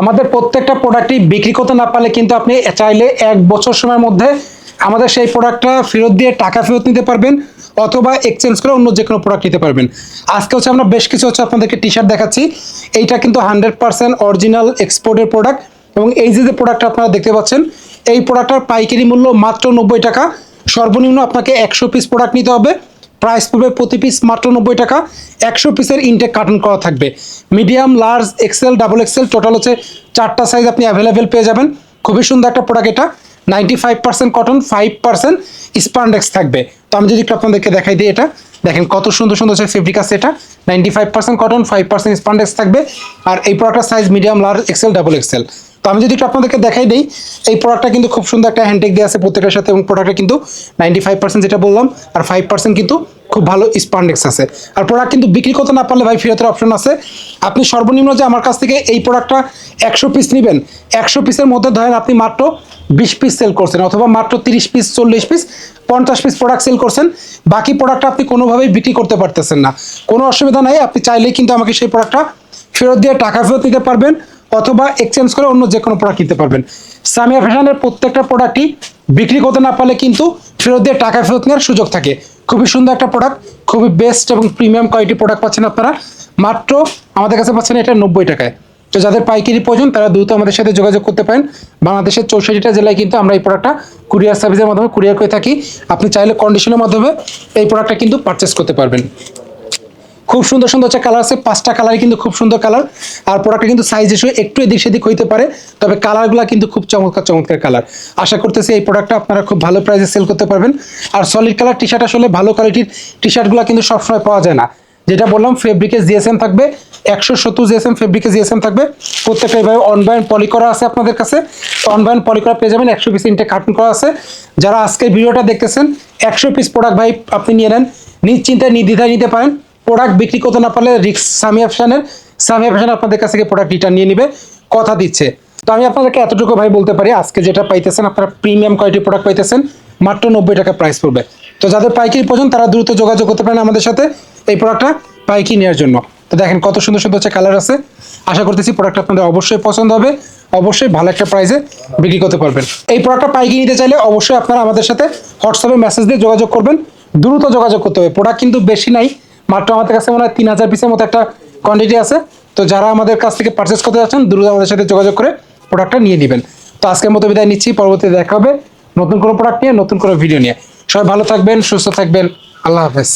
আমাদের প্রত্যেকটা প্রোডাক্টই বিক্রি করতে না পারলে কিন্তু আপনি চাইলে এক বছর সময়ের মধ্যে আমাদের সেই প্রোডাক্টটা ফেরত দিয়ে টাকা ফেরত নিতে পারবেন অথবা এক্সচেঞ্জ করে অন্য যে কোনো প্রোডাক্ট নিতে পারবেন। আজকে হচ্ছে আমরা বেশ কিছু হচ্ছে আপনাদেরকে টি শার্ট দেখাচ্ছি। এইটা কিন্তু হান্ড্রেড পার্সেন্ট অরিজিনাল এক্সপোর্টের প্রোডাক্ট এবং এই যে যে প্রোডাক্টটা আপনারা দেখতে পাচ্ছেন, এই প্রোডাক্টটার পাইকারি মূল্য মাত্র নব্বই টাকা। সর্বনিম্ন আপনাকে একশো পিস প্রোডাক্ট নিতে হবে। প্রাইস পড়বে প্রতি পিস মাত্র নব্বই টাকা। একশো পিসের ইনটেক কার্টন করা থাকবে। Medium large XL double XL total হচ্ছে চারটা সাইজ আপনি অ্যাভেলেবেল পেয়ে যাবেন। খুবই সুন্দর একটা প্রোডাক্ট এটা। Ninety five percent cotton five percent spandex থাকবে। তো আমি যদি একটু আপনাদেরকে দেখাই দিই এটা। দেখেন কত সুন্দর সুন্দর হচ্ছে ফেব্রিক আছে এটা। Ninety five percent cotton five percent spandex থাকবে। আর এই প্রোডাক্টের size medium large XL double XL তো আমি যদি একটু আপনাদেরকে দেখাই দিই, এই প্রোডাক্টটা কিন্তু খুব সুন্দর একটা হ্যান্ডটেক দেওয়া আছে প্রত্যেকের সাথে এবং প্রোডাক্টটা কিন্তু নাইনটি ফাইভ পার্সেন্ট যেটা বললাম, আর ফাইভ পার্সেন্ট কিন্তু খুব ভালো স্পান্ডেক্স আছে। আর প্রোডাক্ট কিন্তু বিক্রি করতে না পারলে ভাই ফেরতের অপশন আছে। আপনি সর্বনিম্ন যে আমার কাছ থেকে এই প্রোডাক্টটা একশো পিস নেবেন, একশো পিসের মধ্যে ধরেন আপনি মাত্র বিশ পিস সেল করছেন অথবা মাত্র তিরিশ পিস চল্লিশ পিস পঞ্চাশ পিস প্রোডাক্ট সেল করছেন, বাকি প্রোডাক্টটা আপনি কোনোভাবেই বিক্রি করতে পারতেছেন না। কোনো অসুবিধা নাই, আপনি চাইলেই কিন্তু আমাকে সেই প্রোডাক্টটা ফেরত দিয়ে টাকা ফেরত নিতে পারবেন অথবা এক্সচেঞ্জ করে অন্য যে কোনো প্রোডাক্ট নিতে পারবেন। সামিয়া ফ্যাশনের প্রত্যেকটা প্রোডাক্টই বিক্রি করতে না পারলে কিন্তু ফেরত দিয়ে টাকা ফেরত নেওয়ার সুযোগ থাকে। খুবই সুন্দর একটা প্রোডাক্ট খুবই বেস্ট এবং প্রিমিয়াম কোয়ালিটি প্রোডাক্ট পাচ্ছেন আপনারা। মাত্র আমাদের কাছে পাচ্ছেন এটা নব্বই টাকায়। তো যাদের পাইকারি প্রয়োজন, তারা দ্রুত আমাদের সাথে যোগাযোগ করতে পারেন। বাংলাদেশের চৌষট্টিটা জেলায় কিন্তু আমরা এই প্রোডাক্টটা কুরিয়ার সার্ভিসের মাধ্যমে কুরিয়ার করে থাকি। আপনি চাইলে কন্ডিশনের মাধ্যমে এই প্রোডাক্টটা কিন্তু পারচেস করতে পারবেন। খুব সুন্দর সুন্দর হচ্ছে কালার আছে। পাঁচটা কালারই কিন্তু খুব সুন্দর কালার আর প্রোডাক্টটা কিন্তু সাইজ ইস্যু একটু এদিক সেদিক হইতে পারে, তবে কালারগুলো কিন্তু খুব চমৎকার চমৎকার কালার আশা করতেছি এই প্রোডাক্টটা আপনারা খুব ভালো প্রাইসে সেল করতে পারবেন। আর সলিড কালার টি শার্ট আসলে ভালো কোয়ালিটির টি শার্টগুলো কিন্তু সবসময় পাওয়া যায় না। যেটা বললাম ফেব্রিকে জিএসএম থাকবে, একশো সত্তর জিএসএম ফেব্রিকে জিএসএম থাকবে। প্রত্যেকটা এভাবে অনবায়ন পলি করা আছে আপনাদের কাছে। অনবায়ন পলি করা পেয়ে যাবেন, একশো পিস ইনটে কার্টুন করা আছে। যারা আজকের ভিডিওটা দেখতেছেন, একশো পিস প্রোডাক্ট ভাই আপনি নিয়ে নেন। নিশ্চিন্তায় নির্দ্বিধায় নিতে পারেন। প্রোডাক্ট বিক্রি করতে না পারলে রিক্স সামি অপশানের সামি অপশান আপনাদের কাছ থেকে প্রোডাক্ট রিটার্ন নিয়ে নিবে, কথা দিচ্ছে। তো আমি আপনাদেরকে এতটুকু ভাই বলতে পারি, আজকে যেটা পাইতেছেন, আপনারা প্রিমিয়াম কোয়ালিটির প্রোডাক্ট পাইতেছেন, মাত্র নব্বই টাকা প্রাইস পড়বে। তো যাদের পাইকারি প্রয়োজন তারা দ্রুত যোগাযোগ করতে পারেন আমাদের সাথে এই প্রোডাক্টটা পাইকারি নেওয়ার জন্য। তো দেখেন কত সুন্দর সুন্দর হচ্ছে কালার আছে। আশা করতেছি প্রোডাক্ট আপনাদের অবশ্যই পছন্দ হবে, অবশ্যই ভালো একটা প্রাইসে বিক্রি করতে পারবেন। এই প্রোডাক্টটা পাইকারি নিতে চাইলে অবশ্যই আপনারা আমাদের সাথে হোয়াটসঅ্যাপে মেসেজ দিয়ে যোগাযোগ করবেন, দ্রুত যোগাযোগ করতে হবে। প্রোডাক্ট কিন্তু বেশি নাই মাত্র আমাদের কাছে মনে হয় তিন হাজার পিসের মতো একটা কোয়ান্টিটি আছে। তো যারা আমাদের কাছ থেকে পারচেস করতে যাচ্ছেন, দ্রুত আমাদের সাথে যোগাযোগ করে প্রোডাক্টটা নিয়ে নেবেন। তো আজকের মতো বিদায় নিচ্ছি, পরবর্তীতে দেখা হবে নতুন কোনো প্রোডাক্ট নিয়ে, নতুন কোনো ভিডিও নিয়ে। সবাই ভালো থাকবেন, সুস্থ থাকবেন, আল্লাহ হাফেজ।